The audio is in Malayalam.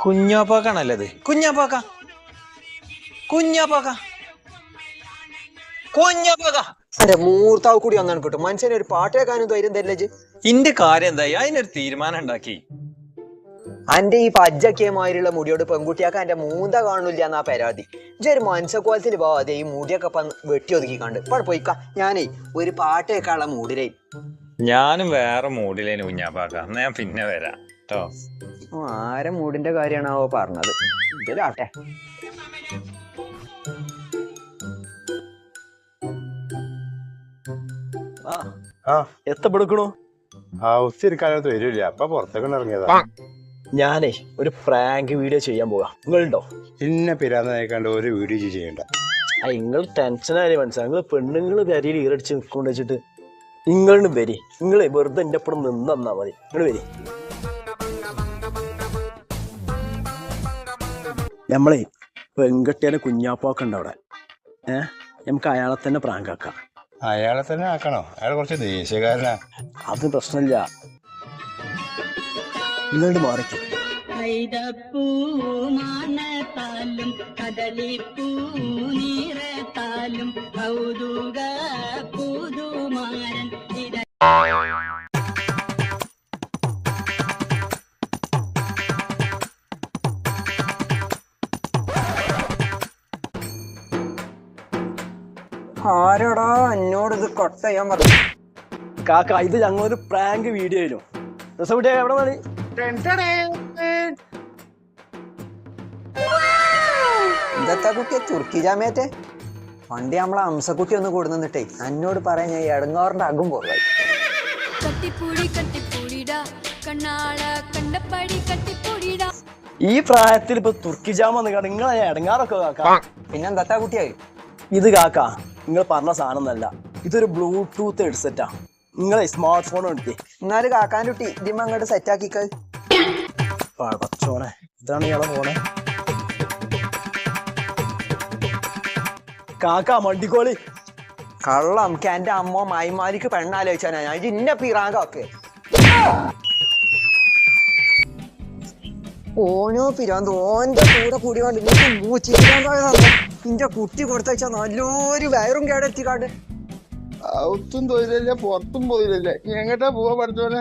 കുഞ്ഞാപ്പാക്കാണല്ലേ ഇത് കുഞ്ഞാപ്പാക്ക. കുഞ്ഞാപ്പാക്ക. കുഞ്ഞാപ്പാക്ക. അതെ മൂർത്താവ് കൂടി വന്നാണ് കിട്ടും. മനുഷ്യനെ ഒരു പാട്ട് കേൾക്കാനും ധൈര്യം തരില്ലേ. ഇന്റെ കാര്യം എന്തായി? അതിനൊരു തീരുമാനം ഉണ്ടാക്കി. അന്റെ ഈ പജ്ജക്കിയമാതിരിയുള്ള മുടിയോട് പെൺകുട്ടിയാക്ക എന്റെ മൂന്ത കാണില്ല എന്നാ പരാതി. ഒരു മനുഷ്യക്കോലത്തിൽ പോവാതെ ഈ മുടിയൊക്കെ വെട്ടി ഒതുക്കി കണ്ട് ഇപ്പോൾ പോയിക്ക. ഞാനേ ഒരു പാട്ട് കേൾക്കാനുള്ള മൂടിലേ ഞാനും വേറെ മൂഡിലേന് കുഞ്ഞാപ്പാക്ക. എന്നാ ഞാൻ പിന്നെ വരാം. കേട്ടോ ആരെ മൂടിന്റെ കാര്യമാണാവോ പറഞ്ഞത്? ഇതിലാട്ടെ ആ എത്തപ്പെടുക്കണു ഹൗസ് ഇരിക്കാനത്ത് വരില്ല? അപ്പൊ പുറത്തേക്ക് ഇറങ്ങിയതാ. ഞാനേ ഒരു പ്രാങ്ക് വീഡിയോ ചെയ്യാൻ പോവാ. നിങ്ങളുണ്ടോ? പിന്നെ പിരാന്തായിക്കാണ്ട് ഒരു വീഡിയോ ചെയ്യണ്ട. ആ നിങ്ങൾ ടെൻഷനായി മനസ്സിലായി നിങ്ങൾ പെണ്ണുങ്ങൾ കരിയിൽ ഈറടിച്ച് നിൽക്കൊണ്ട് വെച്ചിട്ട്. നിങ്ങളും വരി. നിങ്ങൾ വെറുതെ എന്റെ അപ്പുറം നിന്ന് തന്നാൽ മതി. നിങ്ങൾ വരി. നമ്മളെ പെൺകുട്ടിയുടെ കുഞ്ഞാപ്പൊക്കെ ഉണ്ട് അവിടെ. ഏ? നമുക്ക് അയാളെ തന്നെ പ്രാങ്കാക്കാം അയാളെ തന്നെ ആക്കണോ? അയാൾ കുറച്ച് ദേഷ്യക്കാരനാ. അത് പ്രശ്നമില്ല. നിങ്ങളുടെ മാറിക്കും ും. നീറത്താലും കൗതുക പുതുമാരൻ ആരോടാ എന്നോട് ഇത് കൊട്ട ചെയ്യാൻ പറഞ്ഞു കാക്ക ഇത് ഞങ്ങളൊരു പ്രാങ്ക് വീഡിയോ ആയിരുന്നു. രസകുട്ടിയെ എവിടെ മതി ഇന്നത്തെ കുട്ടിയെ തുർക്കി ജാമ്യത്തെ പണ്ട് നമ്മളെ അംസക്കുട്ടി ഒന്ന് കൂടെ നിന്നിട്ടേ എന്നോട് പറയാൻ ഞാൻ എടങ്ങാറിന്റെ അകും പോകായി ഈ പ്രായത്തിൽ ഇപ്പൊ തുർക്കി ജാമ നിങ്ങളെ എടങ്ങാറൊക്കെ കാക്ക. പിന്നെ ദത്താ കുട്ടിയായി? ഇത് കാക്ക നിങ്ങൾ പറഞ്ഞ സാധനം എന്നല്ല ഇതൊരു ബ്ലൂടൂത്ത് ഹെഡ്സെറ്റാ നിങ്ങളെ സ്മാർട്ട് ഫോൺ എടുത്തി എന്നാലും കാക്കാന്റെ കുട്ടി ഇതിമ്മ അങ്ങോട്ട് സെറ്റ് ആക്കിക്ക. പടച്ചോനെ ഇതാണ് ഇയാളെ ഫോണ് കാക്ക മണ്ടിക്കോളി. കള്ളം എനിക്ക് എന്റെ അമ്മ മൈമാരിക്ക് പെണ്ണാലോചിച്ചാനാ ഞാൻ. ഇന്ന പിറാങ്കൊക്കെ ഓനോ പിരാന്ത്? ഓന്റെ കൂടെ കൂടി കൊണ്ട് നിന്റെ കുട്ടി കൊടുത്തയച്ചാ നല്ലൊരു വയറും കേടെത്തിക്കാണ്ട് ഔത്തും തൊഴിലില്ല പുറത്തും പോയില്ല. എങ്ങട്ടാ പോവാ പഠിച്ചോനെ